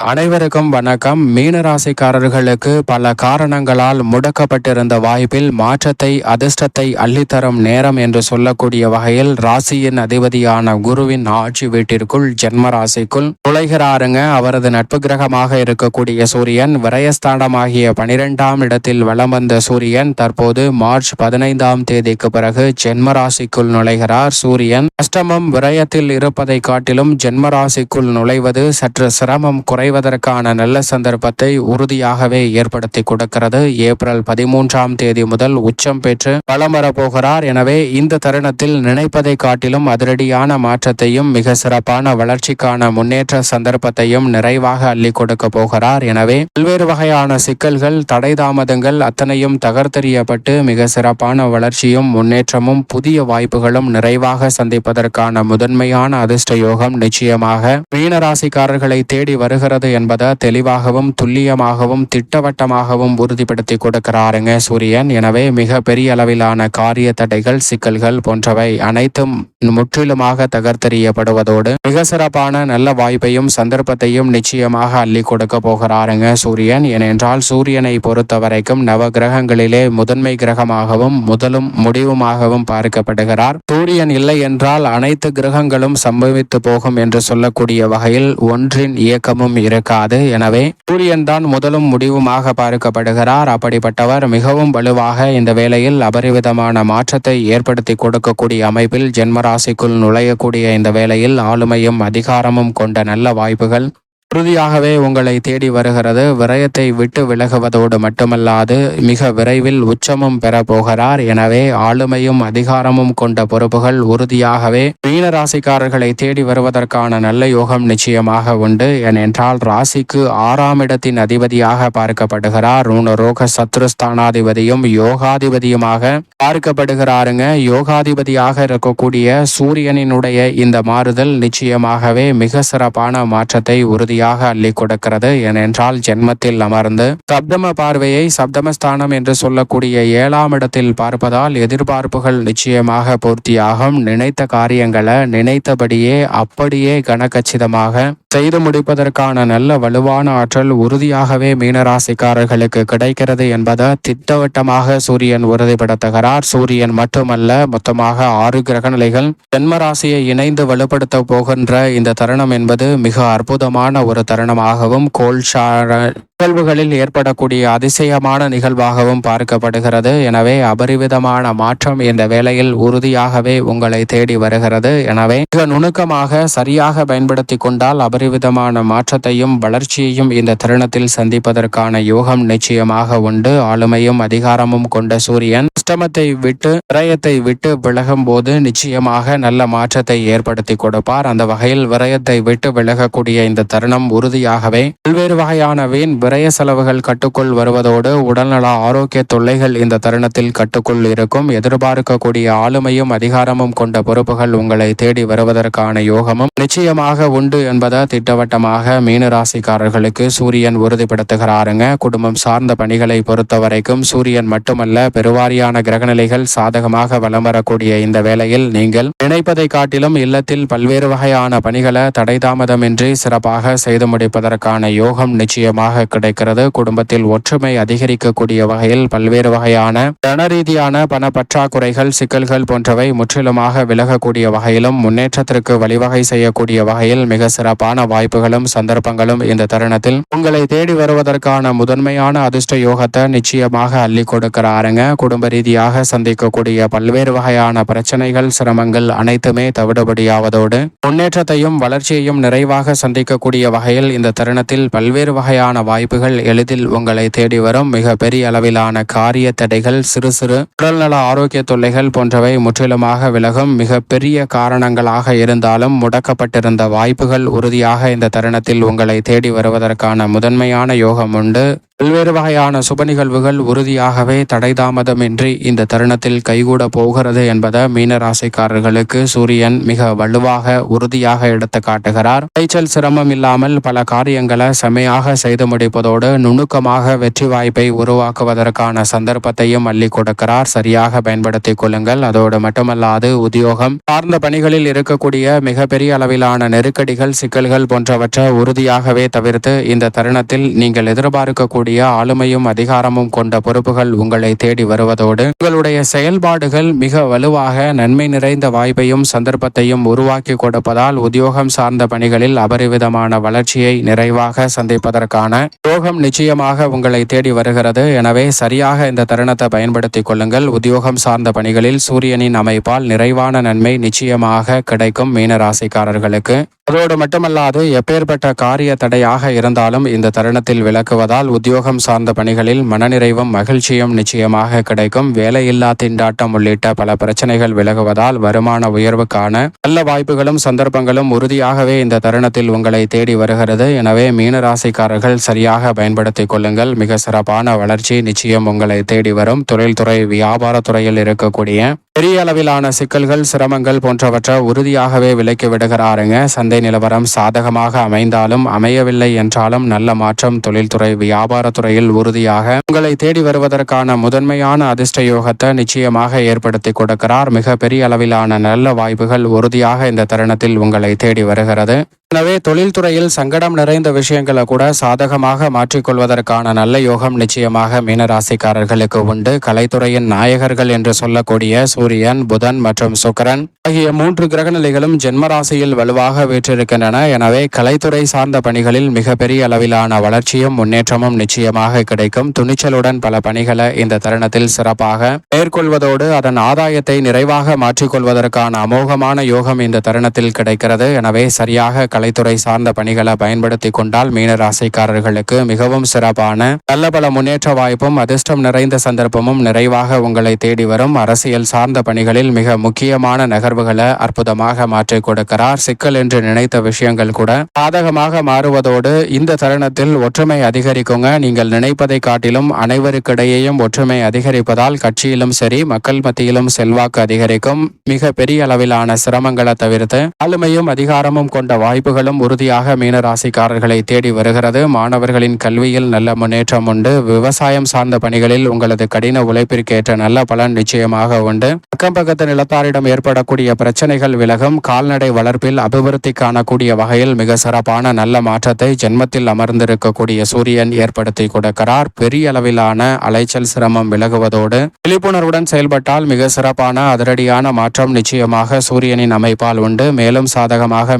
அனைவருக்கும் வணக்கம். மீனராசிக்காரர்களுக்கு பல காரணங்களால் முடக்கப்பட்டிருந்த வாய்ப்பில் மாற்றத்தை அதிர்ஷ்டத்தை அள்ளித்தரும் நேரம் என்று சொல்லக்கூடிய வகையில் ராசியின் அதிபதியான குருவின் ஆட்சி வீட்டிற்குள் ஜென்ம ராசிக்குள் நுழைகிறாருங்க. அவரது நட்பு கிரகமாக இருக்கக்கூடிய சூரியன் விரயஸ்தானமாகிய பனிரெண்டாம் இடத்தில் வலம் வந்த சூரியன் தற்போது மார்ச் பதினைந்தாம் தேதிக்கு பிறகு ஜென்ம ராசிக்குள் நுழைகிறார். சூரியன் அஷ்டமம் விரயத்தில் இருப்பதை காட்டிலும் ஜென்ம ராசிக்குள் நுழைவது சற்று சிரமம் குறை அடைவதற்கான நல்ல சந்தர்ப்பத்தை உறுதியாகவே ஏற்படுத்தி கொடுக்கிறது. ஏப்ரல் பதிமூன்றாம் தேதி முதல் உச்சம் பெற்று பலம் வரப்போகிறார். எனவே இந்த தருணத்தில் நினைப்பதை காட்டிலும் அதிரடியான மாற்றத்தையும் மிக சிறப்பான வளர்ச்சிக்கான முன்னேற்ற சந்தர்ப்பத்தையும் நிறைவாக அள்ளி கொடுக்க போகிறார். எனவே பல்வேறு வகையான சிக்கல்கள் தடை தாமதங்கள் அத்தனையும் தகர்த்தெறியப்பட்டு மிக சிறப்பான வளர்ச்சியும் முன்னேற்றமும் புதிய வாய்ப்புகளும் நிறைவாக சந்திப்பதற்கான முதன்மையான அதிர்ஷ்ட யோகம் நிச்சயமாக மீனராசிக்காரர்களை தேடி வருகிறது. இருக்கிறது என்பதை தெளிவாகவும் துல்லியமாகவும் திட்டவட்டமாகவும் உறுதிப்படுத்தி கொடுக்கிறாருங்க சூரியன். எனவே மிக பெரிய அளவிலான காரிய தடைகள் சிக்கல்கள் போன்றவை அனைத்தும் முற்றிலுமாக தகர்த்தெறியப்படுவதோடு மிக சிறப்பான நல்ல வாய்ப்பையும் சந்தர்ப்பத்தையும் நிச்சயமாக அள்ளி கொடுக்க போகிறாருங்க சூரியன். ஏனென்றால் சூரியனை பொறுத்த வரைக்கும் நவ கிரகங்களிலே முதன்மை கிரகமாகவும் முதலும் முடிவுமாகவும் பார்க்கப்படுகிறார். சூரியன் இல்லை என்றால் அனைத்து கிரகங்களும் சம்பவித்து போகும் என்று சொல்லக்கூடிய வகையில் ஒன்றின் இயக்கமும் இருக்காது. எனவே சூரியன் தான் முதலும் முடிவுமாக பார்க்கப்படுகிறார். அப்படிப்பட்டவர் மிகவும் வலுவாக இந்த வேளையில் அபரிவிதமான மாற்றத்தை ஏற்படுத்தி கொடுக்கக்கூடிய அமைப்பில் ராசிக்குள் நுழையக்கூடிய இந்த வேளையில் ஆளுமையும் அதிகாரமும் கொண்ட நல்ல வாய்ப்புகள் உறுதியாகவே உங்களை தேடி வருகிறது. விரயத்தை விட்டு விலகுவதோடு மட்டுமல்லாது மிக விரைவில் உச்சமும் பெற போகிறார். எனவே ஆளுமையும் அதிகாரமும் கொண்ட பொறுப்புகள் உறுதியாகவே மீன ராசிக்காரர்களை தேடி வருவதற்கான நல்ல யோகம் நிச்சயமாக உண்டு. ஏனென்றால் ராசிக்கு ஆறாம் இடத்தின் அதிபதியாக பார்க்கப்படுகிறார். ரோக சத்ருஸ்தானாதிபதியும் யோகாதிபதியுமாக பார்க்கப்படுகிறாருங்க. யோகாதிபதியாக இருக்கக்கூடிய சூரியனினுடைய இந்த மாறுதல் நிச்சயமாகவே மிக சிறப்பான மாற்றத்தை உறுதி வழியாக அள்ளி கொடுக்கிறது. ஏனென்றால் ஜென்மத்தில் அமர்ந்து சப்தம பார்வையை சப்தமஸ்தானம் என்று சொல்லக்கூடிய ஏழாம் இடத்தில் பார்ப்பதால் எதிர்பார்ப்புகள் நிச்சயமாக பூர்த்தியாகும். நினைத்த காரியங்களை நினைத்தபடியே அப்படியே கனகச்சிதமாக செய்து முடிப்பதற்கான நல்ல வலுவான ஆற்றல் உறுதியாகவே மீனராசிக்காரர்களுக்கு கிடைக்கிறது என்பதை திட்டவட்டமாக சூரியன் உறுதிப்படுத்துகிறார். சூரியன் மட்டுமல்ல மொத்தமாக ஆறு கிரகநிலைகள் ஜென்மராசியை இணைந்து வலுப்படுத்த போகின்ற இந்த தருணம் என்பது மிக அற்புதமான ஒரு தருணமாகவும் கோல்ஷார நிகழ்வுகளில் ஏற்படக்கூடிய அதிசயமான நிகழ்வாகவும் பார்க்கப்படுகிறது. எனவே அபரிவிதமான மாற்றம் இந்த வேளையில் உறுதியாகவே உங்களை தேடி வருகிறது. எனவே மிக நுணுக்கமாக சரியாக பயன்படுத்தி கொண்டால் அபரிவிதமான மாற்றத்தையும் வளர்ச்சியையும் இந்த தருணத்தில் சந்திப்பதற்கான யோகம் நிச்சயமாக உண்டு. ஆளுமையும் அதிகாரமும் கொண்ட சூரியன் அஷ்டமத்தை விட்டு விரயத்தை விட்டு விலகும் போது நிச்சயமாக நல்ல மாற்றத்தை ஏற்படுத்தி கொடுப்பார். அந்த வகையில் விரயத்தை விட்டு விலகக்கூடிய இந்த தருணம் உறுதியாகவே பல்வேறு வகையான வீண் விரய செலவுகள் கட்டுக்குள் வருவதோடு உடல்நல ஆரோக்கிய தொல்லைகள் இந்த தருணத்தில் கட்டுக்குள் இருக்கும். எதிர்பார்க்கக்கூடிய ஆளுமையும் அதிகாரமும் கொண்ட பொறுப்புகள் உங்களை தேடி வருவதற்கான யோகமும் நிச்சயமாக உண்டு என்பதை திட்டவட்டமாக மீனராசிக்காரர்களுக்கு சூரியன் உறுதிப்படுத்துகிறாருங்க. குடும்பம் சார்ந்த பணிகளை பொறுத்த வரைக்கும் சூரியன் மட்டுமல்ல பெருவாரியான கிரகநிலைகள் சாதகமாக வலம் வரக்கூடிய இந்த வேளையில் நீங்கள் நினைப்பதை காட்டிலும் இல்லத்தில் பல்வேறு வகையான பணிகளை தடை தாமதமின்றி சிறப்பாக செய்து முடிப்பதற்கான யோகம் நிச்சயமாக கிடைக்கிறது. குடும்பத்தில் ஒற்றுமை அதிகரிக்கக்கூடிய வகையில் பல்வேறு வகையான தன ரீதியான பண பற்றாக்குறைகள் சிக்கல்கள் போன்றவை முற்றிலுமாக விலகக்கூடிய வகையிலும் முன்னேற்றத்திற்கு வழிவகை செய்யக்கூடிய வகையில் மிக சிறப்பான வாய்ப்புகளும் சந்தர்ப்பங்களும் இந்த தருணத்தில் உங்களை தேடி வருவதற்கான முதன்மையான அதிர்ஷ்ட யோகத்தை நிச்சயமாக அள்ளி கொடுக்கிறாருங்க. குடும்ப ரீதி ரீதியாக சந்திக்கக்கூடிய பல்வேறு வகையான பிரச்சனைகள் சிரமங்கள் அனைத்துமே தவிடுபடியாவதோடு முன்னேற்றத்தையும் வளர்ச்சியையும் நிறைவாக சந்திக்கக்கூடிய வகையில் இந்த தருணத்தில் பல்வேறு வகையான வாய்ப்புகள் எளிதில் உங்களை தேடி வரும். மிக பெரிய அளவிலான காரிய தடைகள் சிறு சிறு உடல்நல ஆரோக்கிய தொல்லைகள் போன்றவை முற்றிலுமாக விலகும். மிக பெரிய காரணங்களாக இருந்தாலும் முடக்கப்பட்டிருந்த வாய்ப்புகள் உறுதியாக இந்த தருணத்தில் உங்களை தேடி வருவதற்கான முதன்மையான யோகம் உண்டு. பல்வேறு வகையான சுப நிகழ்வுகள் உறுதியாகவே தடைதாமதமின்றி இந்த தருணத்தில் கைகூட போகிறது என்பதை மீனராசிக்காரர்களுக்கு சூரியன் மிக வலுவாக உறுதியாக எடுத்து காட்டுகிறார். விளைச்சல் சிரமம் இல்லாமல் பல காரியங்களை செமையாக செய்து முடிப்பதோடு நுணுக்கமாக வெற்றி வாய்ப்பை உருவாக்குவதற்கான சந்தர்ப்பத்தையும் அள்ளி கொடுக்கிறார். சரியாக பயன்படுத்திக் கொள்ளுங்கள். அதோடு மட்டுமல்லாது உத்தியோகம் சார்ந்த பணிகளில் இருக்கக்கூடிய மிகப்பெரிய அளவிலான நெருக்கடிகள் சிக்கல்கள் போன்றவற்றை உறுதியாகவே தவிர்த்து இந்த தருணத்தில் நீங்கள் எதிர்பார்க்கக்கூடிய ஆளுமையும் அதிகாரமும் கொண்ட பொறுப்புகள் உங்களை தேடி வருவதோடு உங்களுடைய செயல்பாடுகள் மிக வலுவாக நன்மை நிறைந்த வாய்ப்பையும் சந்தர்ப்பத்தையும் உருவாக்கி கொடுப்பதால் உத்தியோகம் சார்ந்த பணிகளில் அபரிவிதமான வளர்ச்சியை நிறைவாக சந்திப்பதற்கான யோகம் நிச்சயமாக உங்களை தேடி வருகிறது. எனவே சரியாக இந்த தருணத்தை பயன்படுத்திக் கொள்ளுங்கள். உத்தியோகம் சார்ந்த பணிகளில் சூரியனின் அமைப்பால் நிறைவான நன்மை நிச்சயமாக கிடைக்கும் மீனராசிக்காரர்களுக்கு. அதோடு மட்டுமல்லாது எப்பேற்பட்ட காரிய தடையாக இருந்தாலும் இந்த தருணத்தில் விளக்குவதால் உத்தியோகம் சார்ந்த பணிகளில் மனநிறைவும் மகிழ்ச்சியும் நிச்சயமாக கிடைக்கும். வேலையில்லா திண்டாட்டம் உள்ளிட்ட பல பிரச்சனைகள் விலகுவதால் வருமான உயர்வுக்கான நல்ல வாய்ப்புகளும் சந்தர்ப்பங்களும் உறுதியாகவே இந்த தருணத்தில் உங்களை தேடி வருகிறது. எனவே மீனராசிக்காரர்கள் சரியாக பயன்படுத்திக் கொள்ளுங்கள். மிக சிறப்பான வளர்ச்சி நிச்சயம் உங்களை தேடி வரும். தொழில்துறை வியாபாரத்துறையில் இருக்கக்கூடிய பெரிய அளவிலான சிக்கல்கள் சிரமங்கள் போன்றவற்றை உறுதியாகவே விலக்கி விடுகிறாருங்க. சந்தை நிலவரம் சாதகமாக அமைந்தாலும் அமையவில்லை என்றாலும் நல்ல மாற்றம் தொழில்துறை வியாபாரத்துறையில் உறுதியாக உங்களை தேடி வருவதற்கான முதன்மையான அதிர்ஷ்ட யோகத்தை நிச்சயமாக ஏற்படுத்தி கொடுக்கிறார். மிக பெரிய அளவிலான நல்ல வாய்ப்புகள் உறுதியாக இந்த தருணத்தில் உங்களை தேடி வருகிறது. எனவே தொழில்துறையில் சங்கடம் நிறைந்த விஷயங்களை கூட சாதகமாக மாற்றிக்கொள்வதற்கான நல்ல யோகம் நிச்சயமாக மீனராசிக்காரர்களுக்கு உண்டு. கலைத்துறையின் நாயகர்கள் என்று சொல்லக்கூடிய சூரியன் புதன் மற்றும் சுக்கரன் ஆகிய மூன்று கிரகநிலைகளும் ஜென்மராசியில் வலுவாக வீற்றிருக்கின்றன. எனவே கலைத்துறை சார்ந்த பணிகளில் மிகப்பெரிய அளவிலான வளர்ச்சியும் முன்னேற்றமும் நிச்சயமாக கிடைக்கும். துணிச்சலுடன் பல பணிகளை இந்த தருணத்தில் சிறப்பாக மேற்கொள்வதோடு அதன் ஆதாயத்தை நிறைவாக மாற்றிக்கொள்வதற்கான அமோகமான யோகம் இந்த தருணத்தில் கிடைக்கிறது. எனவே சரியாக கலைத்துறை சார்ந்த பணிகளை பயன்படுத்தி கொண்டால் மீன ராசிக்காரர்களுக்கு மிகவும் சிறப்பான நல்ல பல முன்னேற்ற வாய்ப்பும் அதிர்ஷ்டம் நிறைந்த சந்தர்ப்பமும் நிறைவாக உங்களை தேடி வரும். அரசியல் சார்ந்த பணிகளில் மிக முக்கியமான நகர்வுகளை அற்புதமாக மாற்றிக் கொடுக்கிறார். சிக்கல் என்று நினைத்த விஷயங்கள் கூட சாதகமாக மாறுவதோடு இந்த தருணத்தில் ஒற்றுமை அதிகரிக்குங்க. நீங்கள் நினைப்பதை காட்டிலும் அனைவருக்கிடையேயும் ஒற்றுமை அதிகரிப்பதால் கட்சியிலும் சரி மக்கள் மத்தியிலும் செல்வாக்கு அதிகரிக்கும். மிக பெரிய அளவிலான சிரமங்களை தவிர்த்து ஆளுமையும் அதிகாரமும் கொண்ட வாய்ப்பு வாய்ப்புகளும் உறுதியாக மீனராசிக்காரர்களை தேடி வருகிறது. மாணவர்களின் கல்வியில் நல்ல முன்னேற்றம் உண்டு. விவசாயம் சார்ந்த பணிகளில் உங்களது கடின உழைப்பிற்கேற்ற நல்ல பலன் நிச்சயமாக உண்டு. அக்கம் பக்கத்து நிலத்தாரிடம் ஏற்படக்கூடிய பிரச்சனைகள் விலகும். கால்நடை வளர்ப்பில் அபிவிருத்தி காணக்கூடிய வகையில் மிக சிறப்பான நல்ல மாற்றத்தை ஜென்மத்தில் அமர்ந்திருக்கக்கூடிய சூரியன் ஏற்படுத்தி கொடுக்கிறார். பெரிய அளவிலான அலைச்சல் சிரமம் விலகுவதோடு விழிப்புணர்வுடன் செயல்பட்டால் மிக சிறப்பான அதிரடியான மாற்றம் நிச்சயமாக சூரியனின் அமைப்பால் உண்டு. மேலும் சாதகமாக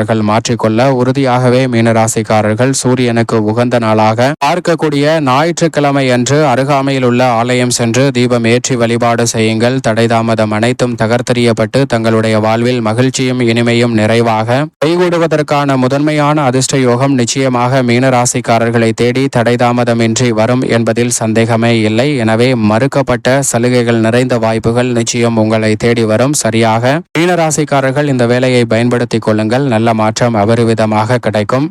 மீனராசிக்காரர்கள் மாற்றிக்கொள்ள உறுதியாகவே மீனராசிக்காரர்கள் சூரியனுக்கு உகந்த நாளாக பார்க்கக்கூடிய ஞாயிற்றுக்கிழமை அன்று அருகாமையில் உள்ள ஆலயம் சென்று தீபம் ஏற்றி வழிபாடு செய்யுங்கள். தடைதாமதம் அனைத்தும் தகர்த்தெறியப்பட்டு தங்களுடைய வாழ்வில் மகிழ்ச்சியும் இனிமையும் நிறைவாக கைகூடுவதற்கான முதன்மையான அதிர்ஷ்ட யோகம் நிச்சயமாக மீனராசிக்காரர்களை தேடி தடைதாமதமின்றி வரும் என்பதில் சந்தேகமே இல்லை. எனவே மறுக்கப்பட்ட சலுகைகள் நிறைந்த வாய்ப்புகள் நிச்சயம் உங்களை தேடி வரும். சரியாக மீனராசிக்காரர்கள் இந்த வேலையை பயன்படுத்திக் கொள்ளுங்கள். நல்ல நல்ல மாற்றம் அபரிவிதமாக கிடைக்கும்.